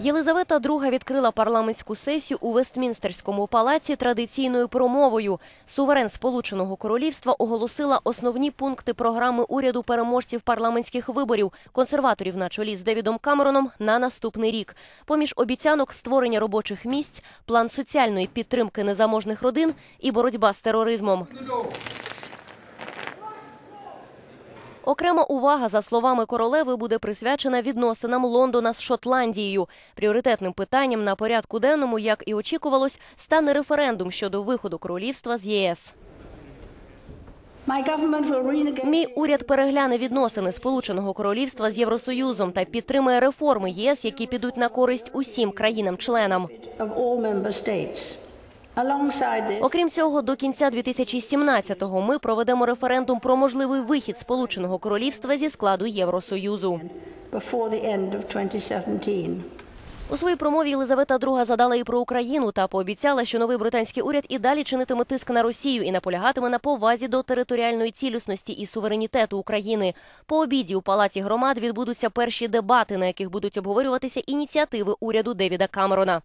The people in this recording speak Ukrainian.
Єлизавета II відкрила парламентську сесію у Вестмінстерському палаці традиційною промовою. Суверен Сполученого Королівства оголосила основні пункти програми уряду переможців парламентських виборів консерваторів на чолі з Девідом Камероном на наступний рік. Поміж обіцянок створення робочих місць, план соціальної підтримки незаможних родин і боротьба з тероризмом. Окрема увага, за словами королеви, буде присвячена відносинам Лондона з Шотландією. Пріоритетним питанням на порядку денному, як і очікувалось, стане референдум щодо виходу королівства з ЄС. Мій уряд перегляне відносини Сполученого Королівства з Євросоюзом та підтримує реформи ЄС, які підуть на користь усім країнам-членам. Окрім цього, до кінця 2017-го ми проведемо референдум про можливий вихід Сполученого Королівства зі складу Євросоюзу. before the end of 2017. У своїй промові Єлизавета II задала і про Україну та пообіцяла, що новий британський уряд і далі чинитиме тиск на Росію і наполягатиме на повазі до територіальної цілісності і суверенітету України. По обіді у палаці громад відбудуться перші дебати, на яких будуть обговорюватися ініціативи уряду Девіда Камерона.